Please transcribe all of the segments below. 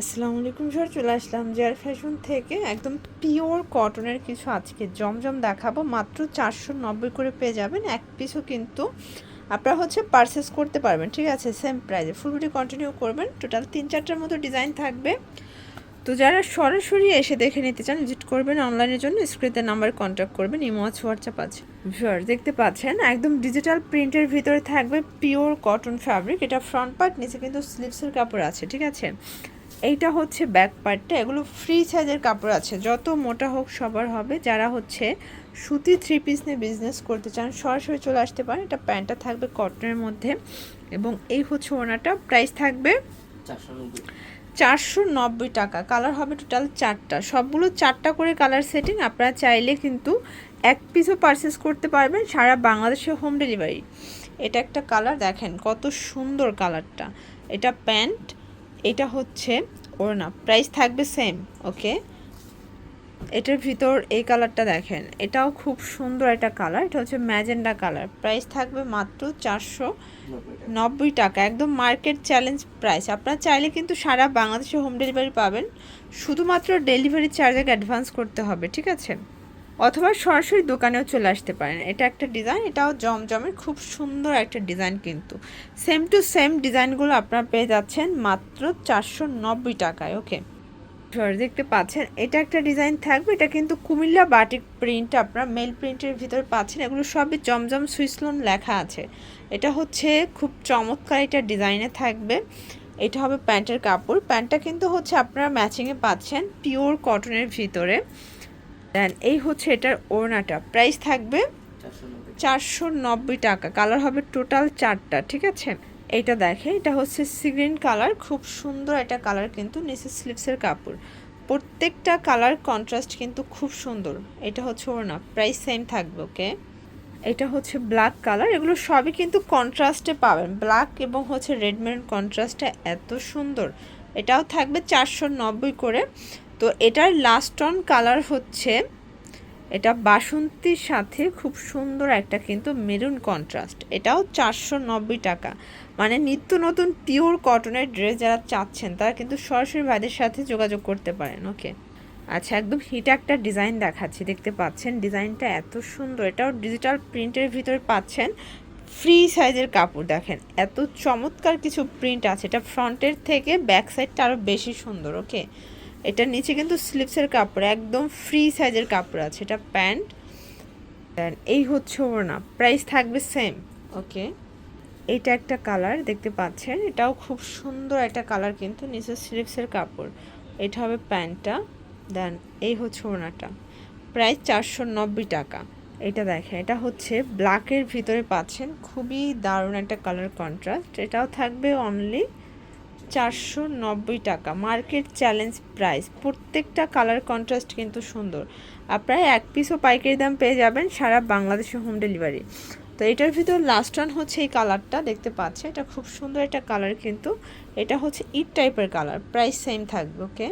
আসসালামু আলাইকুম স্যার, চলে আসলাম জেয়ার ফ্যাশন থেকে। একদম পিওর কটনের কিছু আজকে জমজম দেখাবো। মাত্র চারশো নব্বই করে পেয়ে যাবেন, এক পিসও কিন্তু আপনারা হচ্ছে পারচেস করতে পারবেন, ঠিক আছে? সেম প্রাইজে ফুল ভিডিও কন্টিনিউ করবেন। টোটাল তিন চারটার মতো ডিজাইন থাকবে। তো যারা সরাসরি এসে দেখে নিতে চান ভিজিট করবেন অনলাইনের জন্য স্ক্রিনের নাম্বার কন্ট্যাক্ট করবেন, ইমো আছে হোয়াটসঅ্যাপ আছে। ভিউয়ার দেখতে পাচ্ছেন, একদম ডিজিটাল প্রিন্টের ভিতরে থাকবে পিওর কটন ফ্যাব্রিক এটা ফ্রন্ট পার্ট নিচে কিন্তু স্লিপসের কাপড় আছে, ঠিক আছে? এইটা হচ্ছে ব্যাক পার্টটা এগুলো ফ্রি সাইজের কাপড় আছে। যত মোটা হোক সবার হবে। যারা হচ্ছে সুতি থ্রি পিস নিয়ে বিজনেস করতে চান সরাসরি চলে আসতে পারেন। এটা প্যান্টটা থাকবে কটনের মধ্যে। এবং এই হচ্ছে ওনাটা। প্রাইস থাকবে চারশো নব্বই। টাকা। কালার হবে টোটাল চারটা। সবগুলো চারটা করে কালার সেটিং আপনারা চাইলে কিন্তু এক পিসও পারচেস করতে পারবেন সারা বাংলাদেশে হোম ডেলিভারি এটা একটা কালার দেখেন। কত সুন্দর কালারটা এটা প্যান্ট এটা হচ্ছে ওড়না প্রাইস থাকবে সেম ওকে এটার ভিতর এই কালারটা দেখেন, এটাও খুব সুন্দর একটা কালার এটা হচ্ছে ম্যাজেন্ডা কালার প্রাইস থাকবে মাত্র চারশো নব্বই টাকা, একদম মার্কেট চ্যালেঞ্জ প্রাইস আপনারা চাইলে কিন্তু সারা বাংলাদেশে হোম ডেলিভারি পাবেন, শুধুমাত্র ডেলিভারি চার্জ অ্যাডভান্স করতে হবে, ঠিক আছে? অথবা সরাসরি দোকানেও চলে আসতে পারেন। এটা একটা ডিজাইন এটাও জমজমের খুব সুন্দর একটা ডিজাইন কিন্তু। সেম টু সেম ডিজাইনগুলো আপনারা পেয়ে যাচ্ছেন মাত্র চারশো নব্বই টাকায় ওকে দেখতে পাচ্ছেন, এটা একটা ডিজাইন থাকবে, এটা কিন্তু কুমিল্লা বাটিক প্রিন্ট আপনারা মেল প্রিন্টের ভিতরে পাচ্ছেন, এগুলো সবই জমজম সুইসলোন লেখা আছে। এটা হচ্ছে খুব চমৎকার এটা ডিজাইনে থাকবে। এটা হবে প্যান্টের কাপড়। প্যান্টটা কিন্তু হচ্ছে আপনারা ম্যাচিংয়ে পাচ্ছেন পিওর কটনের ভিতরে। দেন এই হচ্ছে এটার ওড়নাটা। প্রাইস থাকবে চারশো নব্বই টাকা। কালার হবে টোটাল চারটা, ঠিক আছে? এইটা দেখে এটা হচ্ছে সিগ্রিন কালার খুব সুন্দর একটা কালার কিন্তু নিচে স্লিপসের কাপড়। প্রত্যেকটা কালার কন্ট্রাস্ট কিন্তু খুব সুন্দর। এটা হচ্ছে ওড়না প্রাইস সেম থাকবে ওকে এটা হচ্ছে ব্ল্যাক কালার এগুলো সবই কিন্তু কন্ট্রাস্টে পাবেন। ব্ল্যাক এবং হচ্ছে রেড মেরুন কন্ট্রাস্টটা এত সুন্দর। এটাও থাকবে চারশো নব্বই করে। তো এটার লাস্ট অন কালার হচ্ছে এটা বাসন্তীর সাথে খুব সুন্দর একটা কিন্তু মেরুন কন্ট্রাস্ট এটাও চারশো নব্বই টাকা। মানে নিত্য নতুন পিওর কটনের ড্রেস যারা চাচ্ছেন, তারা কিন্তু সরাসরি ভাইদের সাথে যোগাযোগ করতে পারেন ওকে আচ্ছা একদম হিট একটা ডিজাইন দেখাচ্ছি, দেখতে পাচ্ছেন ডিজাইনটা এত সুন্দর। এটাও ডিজিটাল প্রিন্টের ভিতরে পাচ্ছেন। ফ্রি সাইজের কাপড়, দেখেন, এত চমৎকার কিছু প্রিন্ট আছে। এটা ফ্রন্টের থেকে ব্যাক সাইডটা আরও বেশি সুন্দর ওকে এটা নিচে কিন্তু স্লিপসের কাপড়, একদম ফ্রি সাইজের কাপড় আছে। এটা প্যান্ট এই হচ্ছে ওড়না। প্রাইস থাকবে সেম ওকে এটা একটা কালার দেখতে পাচ্ছেন? এটাও খুব সুন্দর একটা কালার কিন্তু নিচে স্লিপসের কাপড়। এটা হবে প্যান্টটা দেন এই হচ্ছে ওড়নাটা। প্রায় চারশো নব্বই টাকা। এটা দেখেন, এটা হচ্ছে ব্ল্যাকের ভিতরে পাচ্ছেন। খুবই দারুণ একটা কালার কন্ট্রাস্ট এটাও থাকবে অনলি চারশো নব্বই টাকা। মার্কেট চ্যালেঞ্জ প্রাইস প্রত্যেকটা কালার কন্ট্রাস্ট কিন্তু সুন্দর। আপনারা এক পিসও পাইকারি দাম পেয়ে যাবেন সারা বাংলাদেশে হোম ডেলিভারি তো এটার ভিতর লাস্ট ওয়ান হচ্ছে এই কালারটা দেখতে পাচ্ছে এটা খুব সুন্দর একটা কালার কিন্তু। এটা হচ্ছে ইট টাইপের কালার প্রাইস সেম থাকবে ওকে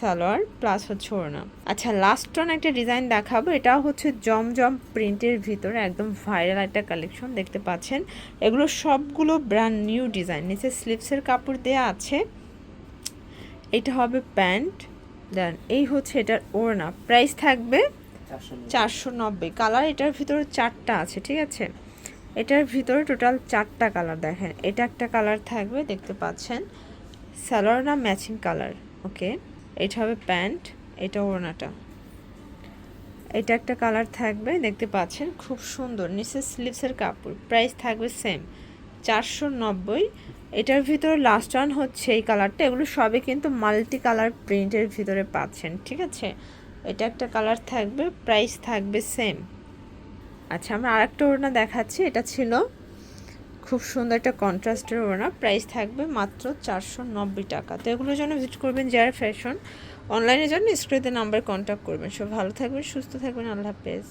সালোয়ার প্লাস হচ্ছে ওড়না। আচ্ছা লাস্ট ওয়ান একটা ডিজাইন দেখাবো এটা হচ্ছে জমজম প্রিন্টের ভিতরে একদম ভাইরাল একটা কালেকশন দেখতে পাচ্ছেন। এগুলো সবগুলো ব্র্যান্ড নিউ ডিজাইন নিচে স্লিপসের কাপড় দেওয়া আছে। এটা হবে প্যান্ট দেন এই হচ্ছে এটার ওড়না। প্রাইস থাকবে চারশো নব্বই। কালার এটার ভিতরে চারটা আছে ঠিক আছে? এটার ভিতরে টোটাল চারটা কালার দেখেন। এটা একটা কালার থাকবে দেখতে পাচ্ছেন? সালোয়ার না ম্যাচিং কালার ওকে এটা হবে প্যান্ট, এটা ওড়নাটা। এটা একটা কালার থাকবে, দেখতে পাচ্ছেন, খুব সুন্দর। নিচে স্লিভসের কাপড় প্রাইস থাকবে সেম চারশো নব্বই। এটার ভিতরে লাস্ট ওয়ান হচ্ছে এই কালারটা, এগুলো সবই কিন্তু মাল্টি কালার প্রিন্টের ভিতরে পাচ্ছেন, ঠিক আছে? এটা একটা কালার থাকবে প্রাইস থাকবে সেম আচ্ছা আমরা আরেকটা ওড়না দেখাচ্ছি, এটা ছিল খুব সুন্দর একটা কন্ট্রাস্টের ওড়না। প্রাইস থাকবে মাত্র চারশো নব্বই টাকা। তো এগুলোর জন্য ভিজিট করবেন যার ফ্যাশন। অনলাইনের জন্য স্ক্রিনে নাম্বার কন্ট্যাক্ট করবেন। সব ভালো থাকবেন, সুস্থ থাকবেন। আল্লাহ হাফেজ।